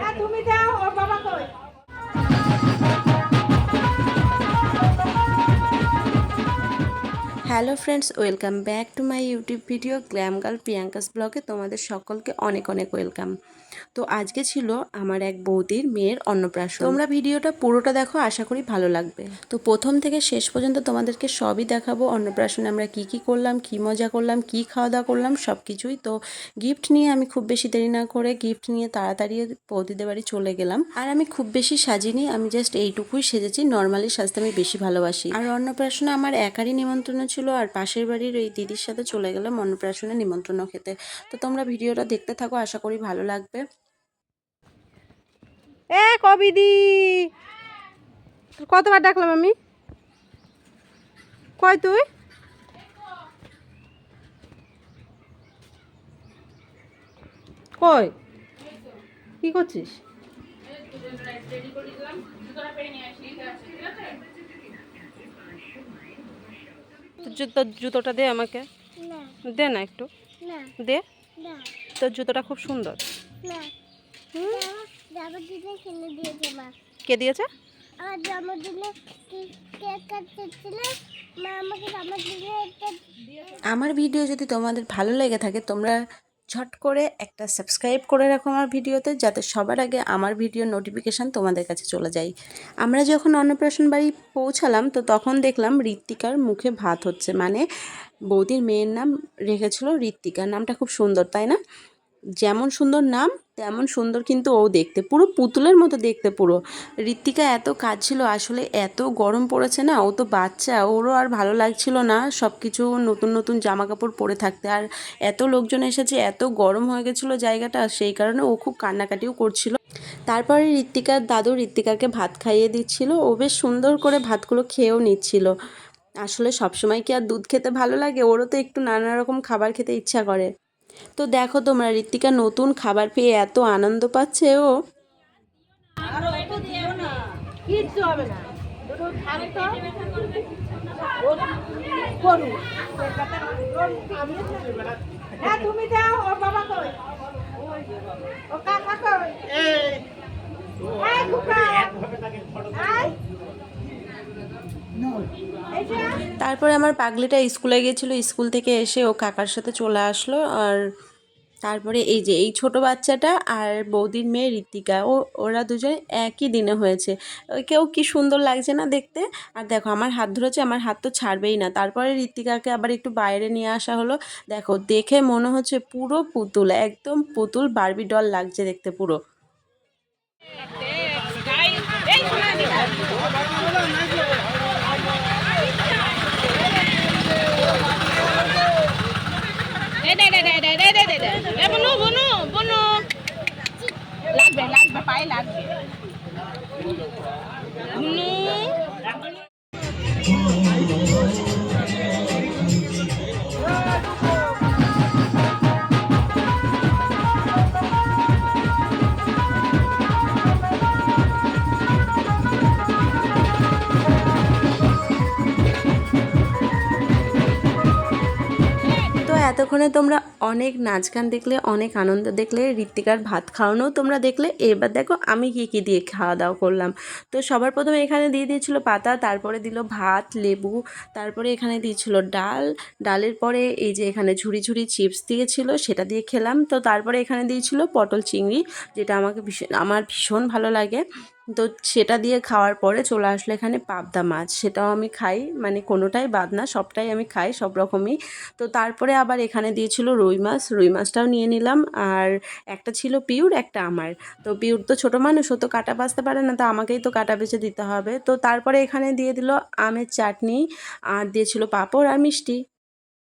হ্যাঁ hello friends, welcome back to my YouTube video glam girl Priyanka's ব্লগে তোমাদের সকলকে অনেক অনেক ওয়েলকাম। তো আজকে ছিল আমার এক বৌদির মেয়ের অন্নপ্রাশন। তোমরা ভিডিওটা পুরোটা দেখো আশা করি ভালো লাগবে। তো প্রথম থেকে শেষ পর্যন্ত তোমাদেরকে সবই দেখাবো অন্নপ্রাশনে আমরা কি কি করলাম কি মজা করলাম কি খাওয়া দাওয়া করলাম সব কিছুই তো গিফট নিয়ে আমি খুব বেশি দেরি না করে গিফট নিয়ে তাড়াতাড়ি বৌদিদের বাড়ি চলে গেলাম। আর আমি খুব বেশি সাজিনি আমি জাস্ট এইটুকুই সেজেছি নর্মালি সাজতে আমি বেশি ভালোবাসি। আর অন্নপ্রাশনে আমার একারই নিমন্ত্রণ ছিল আর পাশের বাড়ির ওই দিদির সাথে চলে গেলাম অন্নপ্রাশনে নিমন্ত্রণ খেতে। তো তোমরা ভিডিওটা দেখতে থাকো আশা করি ভালো লাগবে। এ কবিদি কতবার ডাকলাম আমি? কয় তুই? কই কি করছিস? জুতোটা দে আমাকে। দে না একটু। দে। তোর জুতোটা খুব সুন্দর। না। জন্মদিনে কিনে দিয়েছে মা। কে দিয়েছে? আমার জন্মদিনে কেক কাটতেছিল মা আমাকে জন্মদিনে আমার ভিডিও যদি তোমাদের ভালো লেগে থাকে তোমরা ঝট করে একটা সাবস্ক্রাইব করে রাখো আমার ভিডিওতে যাতে সবার আগে আমার ভিডিও নোটিফিকেশান তোমাদের কাছে চলে যায়। আমরা যখন অন্নপ্রাশন বাড়ি পৌঁছালাম তো তখন দেখলাম ঋত্বিকার মুখে ভাত হচ্ছে। মানে বৌদির মেয়ের নাম রেখেছিল ঋত্বিকা। নামটা খুব সুন্দর তাই না? যেমন সুন্দর নাম, তেমন সুন্দর কিন্তু ও দেখতে। পুরো পুতুলের মতো দেখতে পুরো। ঋত্বিকা এত কাজ ছিল আসলে এত গরম পড়েছে না? ও তো বাচ্চা, ওরও আর ভালো লাগছিল না সব কিছু নতুন নতুন জামা কাপড় পরে থাকতে। আর এত লোকজন এসেছে, এত গরম হয়ে গেছিল জায়গাটা, সেই কারণে ও খুব কান্নাকাটিও করছিল। তারপরে ঋত্বিকার দাদু ঋত্বিকাকে ভাত খাইয়ে দিচ্ছিল। ও বেশ সুন্দর করে ভাতগুলো খেয়েও নিচ্ছিল। আসলে সবসময় কি আর দুধ খেতে ভালো লাগে? ওরও তো একটু নানা রকম খাবার খেতে ইচ্ছা করে। তো দেখো তোমরা, ঋত্বিকা নতুন খাবার পেয়ে এত আনন্দ পাচ্ছে ও। হ্যাঁ তুমি দাও বাবা কই ও কাকা কই এই কুকা এই এই যে তারপরে আমার পাগলিটা স্কুলে গিয়েছিল স্কুল থেকে এসে ও কাকার সাথে চলে আসলো। আর তারপরে এই যে, এই ছোট বাচ্চাটা আর বৌদির মেয়ে ঋতিকা, ও, ওরা দুজন একই দিনে হয়েছে। কেউ কি সুন্দর লাগছে না দেখতে? আর দেখো, আমার হাত ধরেছে, আমার হাত তো ছাড়বেই না। তারপরে ঋতিকাকে আবার একটু বাইরে নিয়ে আসা হলো। দেখো, দেখে মনে হচ্ছে পুরো পুতুল, একদম পুতুল বারবি ডল লাগছে দেখতে পুরো। লাগবে লাগবে পায়ে লাগবে তো এতক্ষণে তোমরা অনেক নাচ গান দেখলে, অনেক আনন্দ দেখলে, ঋত্বিকার ভাত খাওয়ানোও তোমরা দেখলে। এবার দেখো আমি কি কি দিয়ে খাওয়া দাওয়া করলাম। তো সবার প্রথমে এখানে দিয়ে দিয়েছিল পাতা, তারপরে দিল ভাত, লেবু, তারপরে এখানে দিয়েছিল ডাল। ডালের পরে এই যে এখানে ঝুড়ি ঝুড়ি চিপস দিয়েছিল, সেটা দিয়ে খেলাম। তো তারপরে এখানে দিয়েছিল পটল চিংড়ি, যেটা আমাকে ভীষণ, আমার ভীষণ ভালো লাগে। তো সেটা দিয়ে খাওয়ার পরে চলে আসলো এখানে পাবদা মাছ। সেটাও আমি খাই মানে কোনোটাই বাদ না, সবটাই আমি খাই, সব রকমই। তো তারপরে আবার এখানে দিয়েছিল রুই মাছ, রুই মাছটাও নিয়ে নিলাম। আর একটা ছিল পিউর, একটা আমার। তো পিউর তো ছোটো মানুষ, ও তো কাটা বাঁচতে পারে না, তো আমাকেই তো কাটা বেছে দিতে হবে। তো তারপরে এখানে দিয়ে দিল আমের চাটনি, আর দিয়েছিল পাঁপড় আর মিষ্টি।